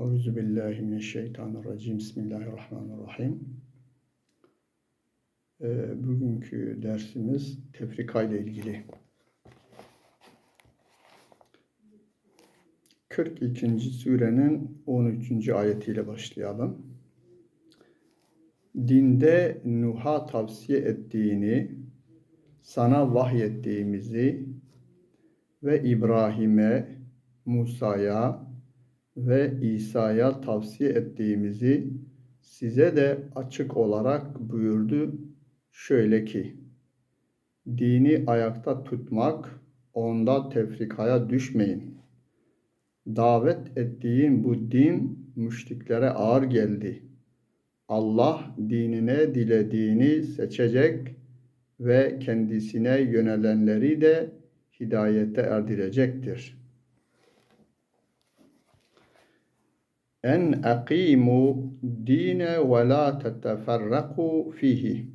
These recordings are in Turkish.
Euzu billahi mineşşeytanirracim. Bismillahirrahmanirrahim. Ee, bugünkü dersimiz tefrika ile ilgili. 42. surenin 13. ayetiyle başlayalım. Dinde Nuh'a tavsiye ettiğini, sana vahyettiğimizi ve İbrahim'e, Musa'ya, ve İsa'ya tavsiye ettiğimizi size de açık olarak buyurdu. Şöyle ki, dini ayakta tutmak, onda tefrikaya düşmeyin. Davet ettiğin bu din müşriklere ağır geldi. Allah dinine dilediğini seçecek ve kendisine yönelenleri de hidayete erdirecektir.'' En aqimu dine ve la teteferraku fihi.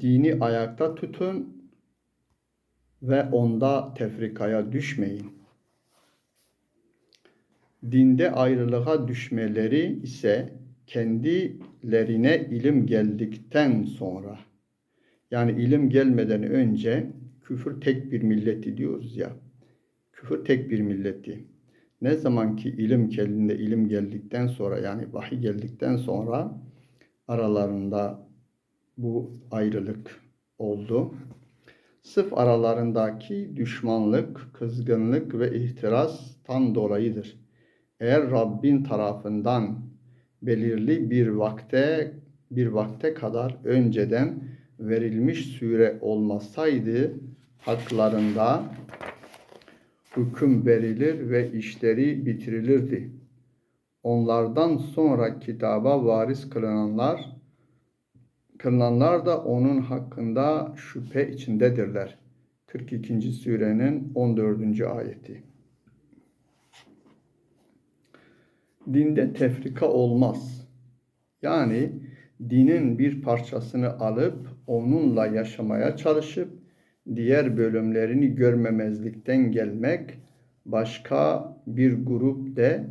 Dini ayakta tutun ve onda tefrikaya düşmeyin. Dinde ayrılığa düşmeleri ise kendilerine ilim geldikten sonra yani ilim gelmeden önce küfür tek bir milleti diyoruz ya. Küfür tek bir milleti. Ne zaman ki ilim kendinde ilim geldikten sonra yani vahiy geldikten sonra aralarında bu ayrılık oldu. Sırf aralarındaki düşmanlık, kızgınlık ve ihtirastan dolayıdır. Eğer Rabbin tarafından belirli bir vakte bir vakte kadar önceden verilmiş süre olmasaydı haklarında hüküm verilir ve işleri bitirilirdi. Onlardan sonra kitaba varis kılınanlar, kılınanlar da onun hakkında şüphe içindedirler. 42. surenin 14. ayeti. Dinde tefrika olmaz. Yani dinin bir parçasını alıp onunla yaşamaya çalışıp diğer bölümlerini görmemezlikten gelmek, başka bir grup de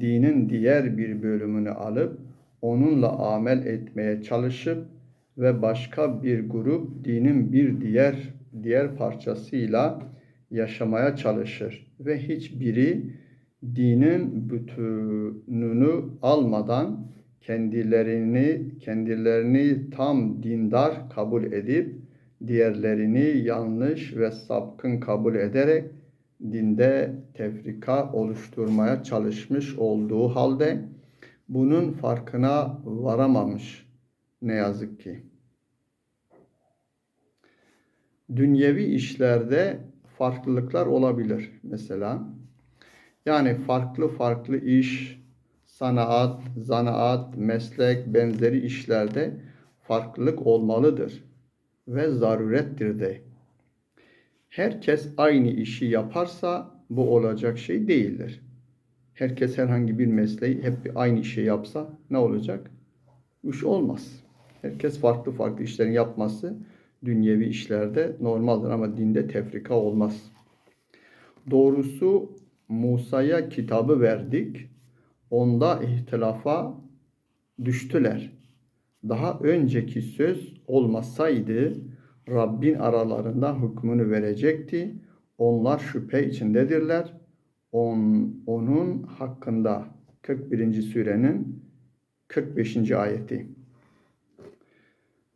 dinin diğer bir bölümünü alıp onunla amel etmeye çalışıp ve başka bir grup dinin bir diğer diğer parçasıyla yaşamaya çalışır ve hiçbiri dinin bütününü almadan kendilerini kendilerini tam dindar kabul edip diğerlerini yanlış ve sapkın kabul ederek dinde tefrika oluşturmaya çalışmış olduğu halde bunun farkına varamamış ne yazık ki. Dünyevi işlerde farklılıklar olabilir mesela. Yani farklı farklı iş, sanat, zanaat, meslek benzeri işlerde farklılık olmalıdır ve zarurettir de. Herkes aynı işi yaparsa bu olacak şey değildir. Herkes herhangi bir mesleği hep aynı işi yapsa ne olacak? İş olmaz. Herkes farklı farklı işlerin yapması dünyevi işlerde normaldir ama dinde tefrika olmaz. Doğrusu Musa'ya kitabı verdik. Onda ihtilafa düştüler daha önceki söz olmasaydı Rabbin aralarında hükmünü verecekti. Onlar şüphe içindedirler. On, onun hakkında 41. surenin 45. ayeti.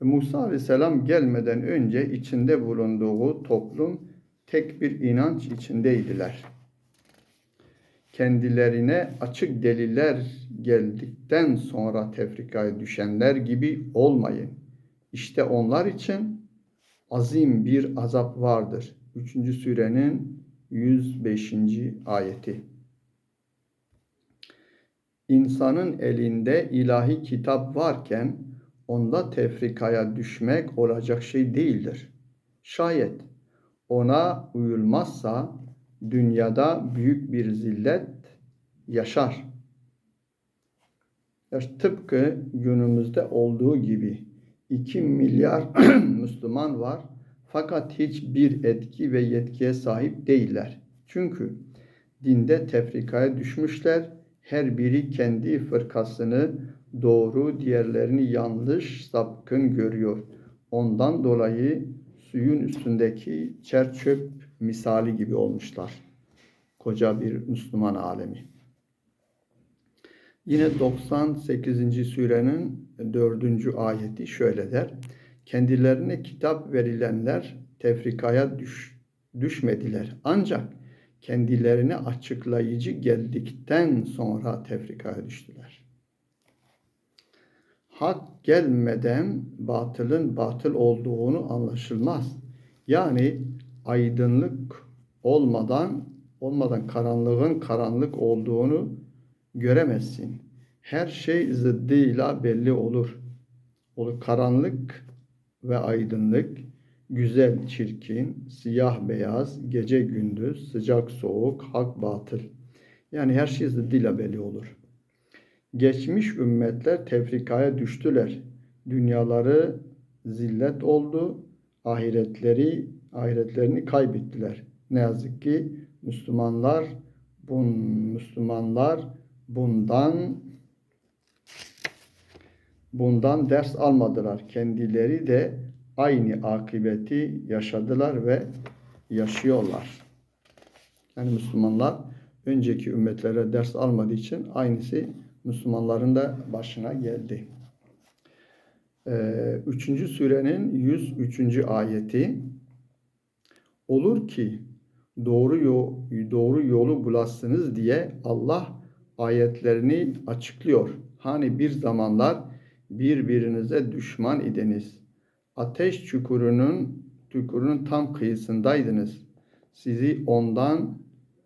Musa aleyhisselam gelmeden önce içinde bulunduğu toplum tek bir inanç içindeydiler kendilerine açık deliller geldikten sonra tefrikaya düşenler gibi olmayın. İşte onlar için azim bir azap vardır. 3. surenin 105. ayeti. İnsanın elinde ilahi kitap varken onda tefrikaya düşmek olacak şey değildir. Şayet ona uyulmazsa dünyada büyük bir zillet yaşar. Tıpkı günümüzde olduğu gibi 2 milyar Müslüman var fakat hiçbir etki ve yetkiye sahip değiller. Çünkü dinde tefrikaya düşmüşler. Her biri kendi fırkasını doğru, diğerlerini yanlış, sapkın görüyor. Ondan dolayı suyun üstündeki çer çöp misali gibi olmuşlar. Koca bir Müslüman alemi. Yine 98. surenin 4. ayeti şöyle der. Kendilerine kitap verilenler tefrikaya düş, düşmediler. Ancak kendilerine açıklayıcı geldikten sonra tefrikaya düştüler. Hak gelmeden batılın batıl olduğunu anlaşılmaz. Yani aydınlık olmadan olmadan karanlığın karanlık olduğunu göremezsin. Her şey zıddıyla belli olur. Olur karanlık ve aydınlık, güzel çirkin, siyah beyaz, gece gündüz, sıcak soğuk, hak batıl. Yani her şey zıddıyla belli olur. Geçmiş ümmetler tefrikaya düştüler. Dünyaları zillet oldu, ahiretleri ahiretlerini kaybettiler. Ne yazık ki Müslümanlar bun Müslümanlar bundan bundan ders almadılar. Kendileri de aynı akıbeti yaşadılar ve yaşıyorlar. Yani Müslümanlar önceki ümmetlere ders almadığı için aynısı Müslümanların da başına geldi. Ee, üçüncü surenin 103. ayeti Olur ki doğru yol, doğru yolu bulasınız diye Allah ayetlerini açıklıyor. Hani bir zamanlar birbirinize düşman idiniz. Ateş çukurunun çukurunun tam kıyısındaydınız. Sizi ondan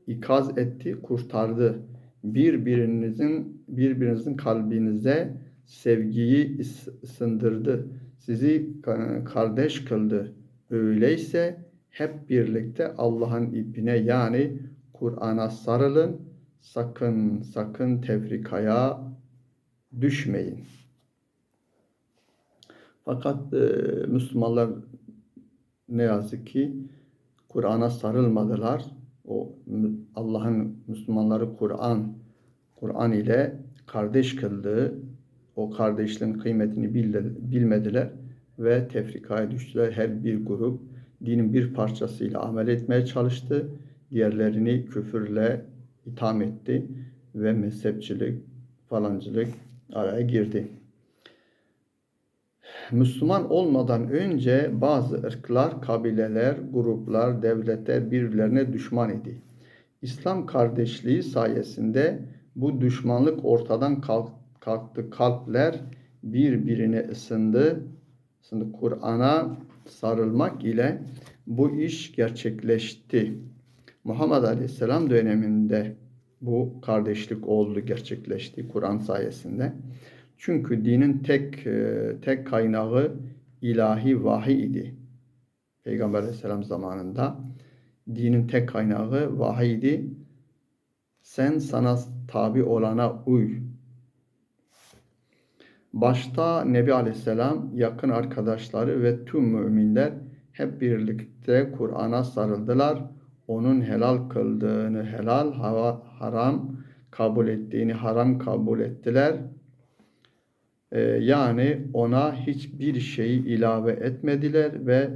ikaz etti, kurtardı. Birbirinizin birbirinizin kalbinize sevgiyi ısındırdı. Sizi kardeş kıldı. Öyleyse hep birlikte Allah'ın ipine yani Kur'an'a sarılın. Sakın sakın tefrikaya düşmeyin. Fakat e, Müslümanlar ne yazık ki Kur'an'a sarılmadılar. O Allah'ın Müslümanları Kur'an Kur'an ile kardeş kıldığı o kardeşliğin kıymetini bilmediler ve tefrikaya düştüler. Her bir grup dinin bir parçasıyla amel etmeye çalıştı. Diğerlerini küfürle itham etti ve mezhepçilik, falancılık araya girdi. Müslüman olmadan önce bazı ırklar, kabileler, gruplar, devletler birbirlerine düşman idi. İslam kardeşliği sayesinde bu düşmanlık ortadan kalktı. Kalpler birbirine ısındı. Şimdi Kur'an'a sarılmak ile bu iş gerçekleşti. Muhammed Aleyhisselam döneminde bu kardeşlik oldu, gerçekleşti Kur'an sayesinde. Çünkü dinin tek e, tek kaynağı ilahi vahiy idi. Peygamber Aleyhisselam zamanında dinin tek kaynağı vahiy idi. Sen sana tabi olana uy. Başta Nebi Aleyhisselam, yakın arkadaşları ve tüm müminler hep birlikte Kur'an'a sarıldılar. Onun helal kıldığını helal, haram kabul ettiğini haram kabul ettiler. Ee, yani ona hiçbir şeyi ilave etmediler ve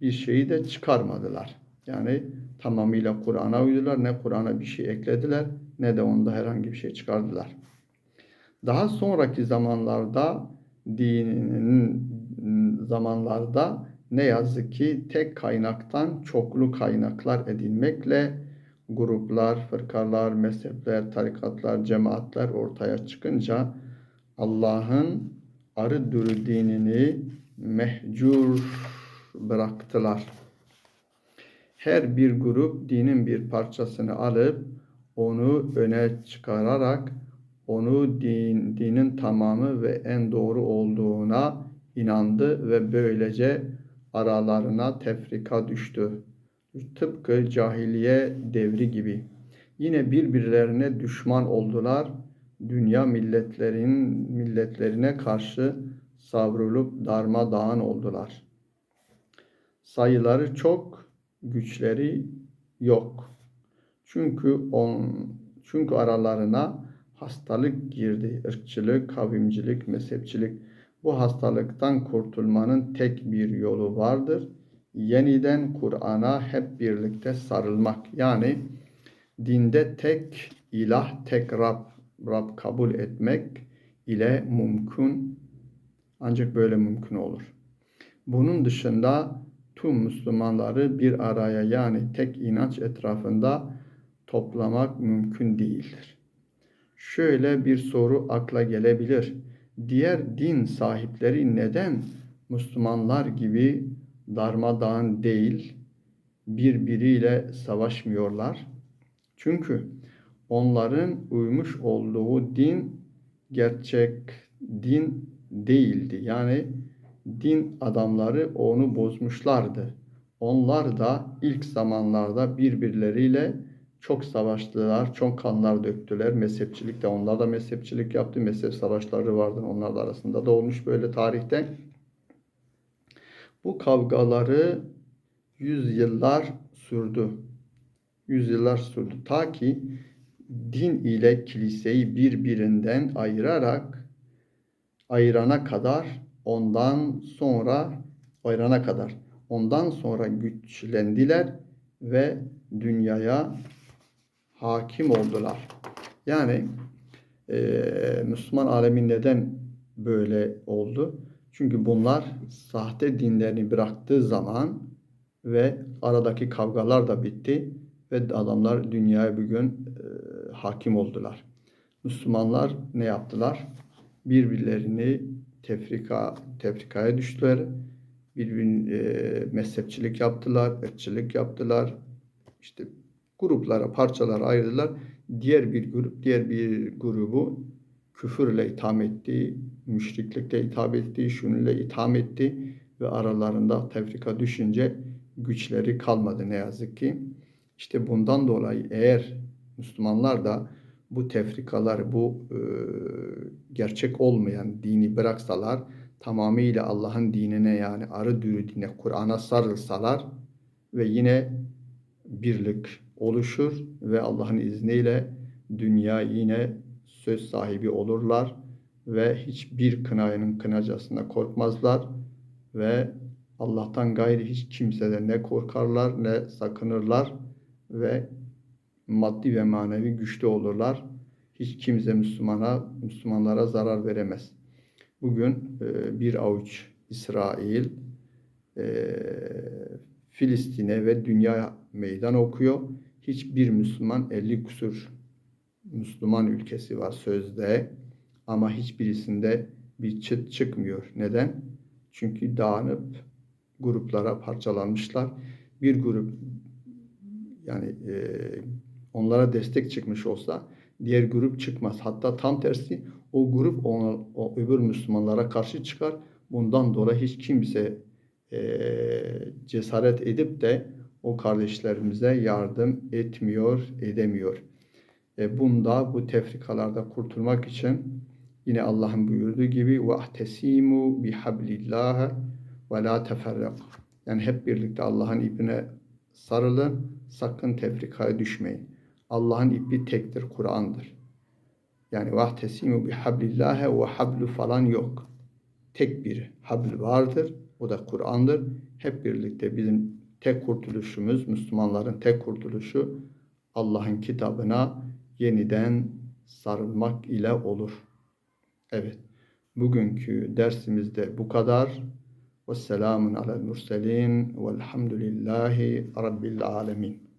bir şeyi de çıkarmadılar. Yani tamamıyla Kur'an'a uydular. Ne Kur'an'a bir şey eklediler ne de onda herhangi bir şey çıkardılar. Daha sonraki zamanlarda dinin zamanlarda ne yazık ki tek kaynaktan çoklu kaynaklar edinmekle gruplar, fırkalar, mezhepler, tarikatlar, cemaatler ortaya çıkınca Allah'ın arı dürü dinini mehcur bıraktılar. Her bir grup dinin bir parçasını alıp onu öne çıkararak onu din, dinin tamamı ve en doğru olduğuna inandı ve böylece aralarına tefrika düştü. Tıpkı cahiliye devri gibi. Yine birbirlerine düşman oldular. Dünya milletlerin milletlerine karşı savrulup darmadağın oldular. Sayıları çok, güçleri yok. Çünkü on çünkü aralarına hastalık girdi. Irkçılık, kavimcilik, mezhepçilik. Bu hastalıktan kurtulmanın tek bir yolu vardır. Yeniden Kur'an'a hep birlikte sarılmak. Yani dinde tek ilah, tek Rab, Rab kabul etmek ile mümkün ancak böyle mümkün olur. Bunun dışında tüm Müslümanları bir araya yani tek inanç etrafında toplamak mümkün değildir. Şöyle bir soru akla gelebilir. Diğer din sahipleri neden Müslümanlar gibi darmadağın değil, birbiriyle savaşmıyorlar? Çünkü onların uymuş olduğu din gerçek din değildi. Yani din adamları onu bozmuşlardı. Onlar da ilk zamanlarda birbirleriyle çok savaştılar, çok kanlar döktüler. Mezhepçilik de onlar da mezhepçilik yaptı. Mezhep savaşları vardı onlar da arasında da olmuş böyle tarihte. Bu kavgaları yüzyıllar sürdü. Yüzyıllar sürdü. Ta ki din ile kiliseyi birbirinden ayırarak ayırana kadar ondan sonra ayırana kadar ondan sonra güçlendiler ve dünyaya hakim oldular. Yani e, Müslüman alemin neden böyle oldu? Çünkü bunlar sahte dinlerini bıraktığı zaman ve aradaki kavgalar da bitti ve adamlar dünyaya bugün e, hakim oldular. Müslümanlar ne yaptılar? Birbirlerini tefrika tefrikaya düştüler. Birbirini e, mezhepçilik yaptılar, ırkçılık yaptılar. İşte gruplara, parçalara ayırdılar. Diğer bir grup, diğer bir grubu küfürle itham etti, müşriklikle itham etti, şununla itham etti ve aralarında tefrika düşünce güçleri kalmadı ne yazık ki. İşte bundan dolayı eğer Müslümanlar da bu tefrikalar, bu e, gerçek olmayan dini bıraksalar, tamamıyla Allah'ın dinine yani arı dürü dine, Kur'an'a sarılsalar ve yine birlik oluşur ve Allah'ın izniyle dünya yine söz sahibi olurlar ve hiçbir kınayanın kınacasına korkmazlar ve Allah'tan gayri hiç kimseden ne korkarlar ne sakınırlar ve maddi ve manevi güçlü olurlar. Hiç kimse Müslümana, Müslümanlara zarar veremez. Bugün e, bir avuç İsrail e, Filistin'e ve dünya meydan okuyor. Hiçbir Müslüman 50 kusur Müslüman ülkesi var sözde ama hiçbirisinde bir çıt çıkmıyor. Neden? Çünkü dağınıp gruplara parçalanmışlar. Bir grup yani e, onlara destek çıkmış olsa diğer grup çıkmaz. Hatta tam tersi o grup ona, o öbür Müslümanlara karşı çıkar. Bundan dolayı hiç kimse e, cesaret edip de o kardeşlerimize yardım etmiyor, edemiyor. E, bunda bu tefrikalarda kurtulmak için yine Allah'ın buyurduğu gibi vahtesimu bihablillah ve la teferrak. Yani hep birlikte Allah'ın ipine sarılın, sakın tefrikaya düşmeyin. Allah'ın ipi tektir, Kur'an'dır. Yani vahtesimu bihablillah ve hablu falan yok. Tek bir habl vardır. O da Kur'an'dır. Hep birlikte bizim tek kurtuluşumuz, Müslümanların tek kurtuluşu Allah'ın kitabına yeniden sarılmak ile olur. Evet. Bugünkü dersimizde bu kadar. Vesselamun alel murselin velhamdülillahi rabbil alemin.